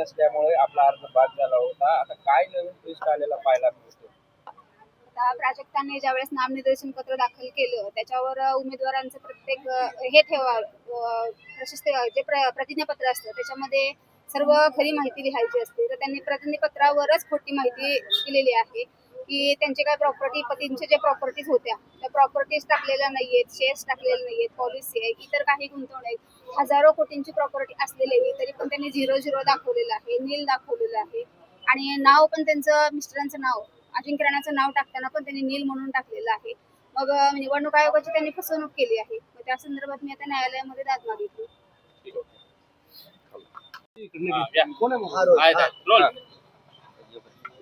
नसल्यामुळे आपला अर्ज बाद झाला होता. आता काय नवीन ट्विस्ट आलेला पाहायला मिळतो? आता प्राजक्तांनी ज्यावेळेस नामनिर्देशन पत्र दाखल केलं त्याच्यावर उमेदवारांचं प्रत्येक हे ठेवा प्रशस्त जे प्र प्रतिज्ञापत्र असतं त्याच्यामध्ये सर्व खरी माहिती लिहायची असते. तर त्यांनी प्रतिज्ञापत्रावरच खोटी माहिती दिलेली आहे. की त्यांचे काय प्रॉपर्टी पतींचे जे प्रॉपर्टीज होत्या त्या प्रॉपर्टीज टाकलेल्या नाहीयेत शेअर्स टाकलेले नाहीयेत पॉलिसी आहे इतर काही गुंतवणूक हजारो कोटींची प्रॉपर्टी असलेली तरी पण त्यांनी झिरो झिरो दाखवलेलं आहे नील दाखवलेलं आहे. आणि नाव पण त्यांचं मिस्टरांचं नाव अजिंक्य राणाचं नाव टाकताना पण त्यांनी नील म्हणून टाकलेलं आहे. मग निवडणूक आयोगाची त्यांनी फसवणूक केली आहे. मग त्या संदर्भात मी आता न्यायालयामध्ये दाद मागितली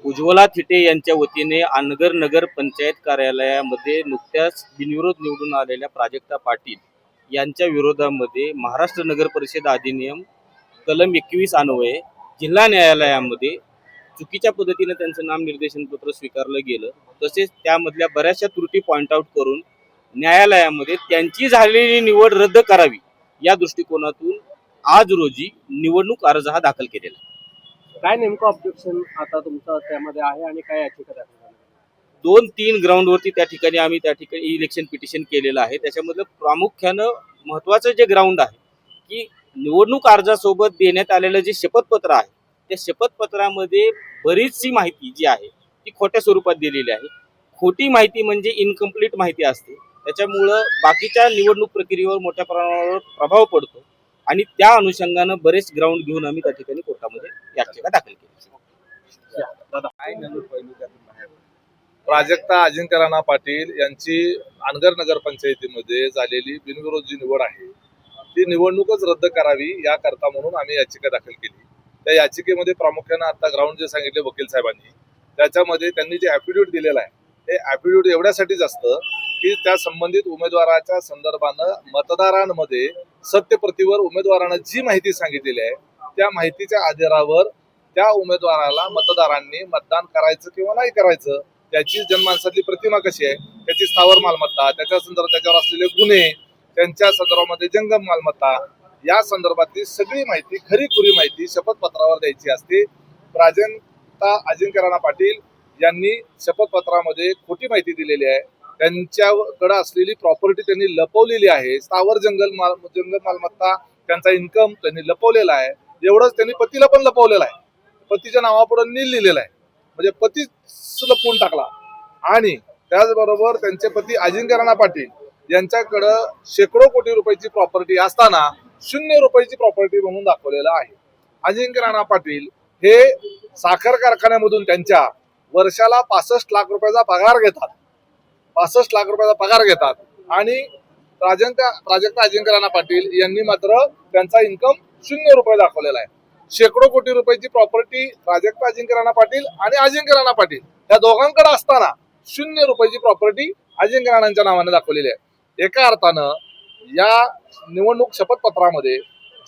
उज्ज्वला थिटे यांच्या वतीने आनगर नगर पंचायत कार्यालयामध्ये नुकत्याच बिनविरोध निवडून आलेल्या प्राजक्ता पाटील यांच्या विरोधामध्ये महाराष्ट्र नगर परिषद अधिनियम कलम एकवीस अन्वये जिल्हा न्यायालयामध्ये चुकीच्या पद्धतीने त्यांचं नामनिर्देशन पत्र स्वीकारलं गेलं तसेच त्यामधल्या बऱ्याचशा त्रुटी पॉइंट आउट करून न्यायालयामध्ये त्यांची झालेली निवड रद्द करावी या दृष्टिकोनातून आज रोजी निवडणूक अर्ज हा दाखल केलेला आहे. काय नेमकं ऑब्जेक्शन आता तुमचं त्यामध्ये आहे आणि काय याचिका दाखल झाली? दोन तीन ग्राउंडवरती त्या ठिकाणी आम्ही त्या ठिकाणी इलेक्शन पिटिशन केलेलं आहे. त्याच्यामधलं प्रामुख्यानं महत्वाचं जे ग्राउंड आहे की निवडणूक अर्जासोबत देण्यात आलेलं जे शपथपत्र आहे त्या शपथपत्रामध्ये बरीचशी माहिती जी आहे ती खोट्या स्वरूपात दिलेली आहे. खोटी माहिती म्हणजे इनकम्प्लीट माहिती असते. त्याच्यामुळं बाकीच्या निवडणूक प्रक्रियेवर मोठ्या प्रमाणावर प्रभाव पडतो आणि त्या अनुषंगानं बरेच ग्राउंड घेऊन आम्ही त्या ठिकाणी कोर्टामध्ये याचिका दाखल केली. प्राजक्ता अजिंक्य राणा पाटील यांची अनगर नगरपंचायतीमध्ये झालेली बिनविरोध जी निवड आहे. ती निवडणूकच रद्द करावी याकरता म्हणून आम्ही याचिका दाखल केली. त्या याचिकेमध्ये प्रामुख्यानं आता ग्राउंड जे सांगितले वकील साहेबांनी त्याच्यामध्ये त्यांनी जे ॲफिडेविट दिलेलं आहे ते ॲफिडेविट एवढ्यासाठीच असतं की त्या संबंधित उमेदवाराच्या संदर्भानं मतदारांमध्ये सत्यप्रतीवर उमेदवारानं जी माहिती सांगितलेली आहे त्या माहितीच्या आधारावर त्या उमेदवाराला मतदारांनी मतदान करायचं किंवा नाही करायचं त्याची जनमानसातली प्रतिमा कशी आहे त्याची स्थावर मालमत्ता त्याच्या संदर्भात त्याच्यावर असलेले गुन्हे त्यांच्या संदर्भामध्ये जंगम मालमत्ता या संदर्भातली सगळी माहिती खरी खुरी माहिती शपथपत्रावर द्यायची असते. प्राजक्ता अजिंक्य राणा पाटील यांनी शपथपत्रामध्ये खोटी माहिती दिलेली आहे. त्यांच्याकडे असलेली प्रॉपर्टी त्यांनी लपवलेली आहे. स्थावर जंगल माल जंगल मालमत्ता त्यांचा इन्कम त्यांनी लपवलेला आहे. एवढंच त्यांनी पतीला पण लपवलेला आहे. पतीच्या नावापुढे नील लिहिलेलं आहे. म्हणजे पतीच लपवून टाकला. आणि त्याचबरोबर त्यांचे पती अजिंक्य राणा पाटील यांच्याकडं शेकडो कोटी रुपयाची प्रॉपर्टी असताना शून्य रुपयाची प्रॉपर्टी म्हणून दाखवलेलं आहे. अजिंक्य राणा पाटील हे साखर कारखान्यामधून त्यांच्या वर्षाला पासष्ट लाख रुपयाचा पगार घेतात. पासष्ट लाख रुपयाचा पगार घेतात. आणि प्राजक्ता प्राजक्ता अजिंक्यराणा पाटील यांनी मात्र त्यांचा इन्कम शून्य रुपये दाखवलेला आहे. शेकडो कोटी रुपयाची प्रॉपर्टी प्राजक्ता अजिंक्यराणा पाटील आणि अजिंक्य राणा पाटील या दोघांकडे असताना शून्य रुपयाची प्रॉपर्टी अजिंक्य राणांच्या नावाने दाखवलेली आहे. एका अर्थानं या निवडणूक शपथपत्रामध्ये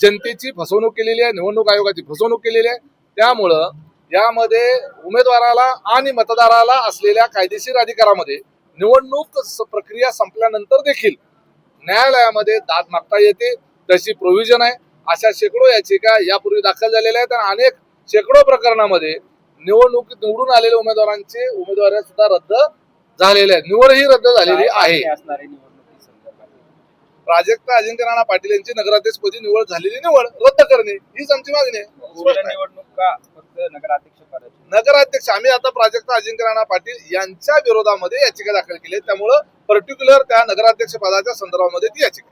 जनतेची फसवणूक केलेली आहे निवडणूक आयोगाची फसवणूक केलेली आहे. त्यामुळं यामध्ये उमेदवाराला आणि मतदाराला असलेल्या कायदेशीर अधिकारामध्ये निवडणूक प्रक्रिया संपल्यानंतर देखील न्यायालयामध्ये दाद मागता येते. तशी प्रोव्हिजन आहे. अशा शेकडो याचिका यापूर्वी दाखल झालेल्या आहेत आणि अनेक शेकडो प्रकरणामध्ये निवडणूक निवडून आलेल्या उमेदवारांचे उमेदवारी सुद्धा रद्द झालेले आहेत. निवड ही रद्द झालेली आहे. प्राजक्ता अजिंक्य राणा पाटील यांची नगराध्यक्षपदी निवड झालेली निवड रद्द करणे हीच आमची मागणी आहे. निवडणूक का? फक्त नगराध्यक्ष पदाची नगराध्यक्ष आम्ही आता प्राजक्ता अजिंक्य राणा पाटील यांच्या विरोधामध्ये याचिका दाखल केली आहे. त्यामुळं पर्टिक्युलर त्या नगराध्यक्ष पदाच्या संदर्भामध्ये ती याचिका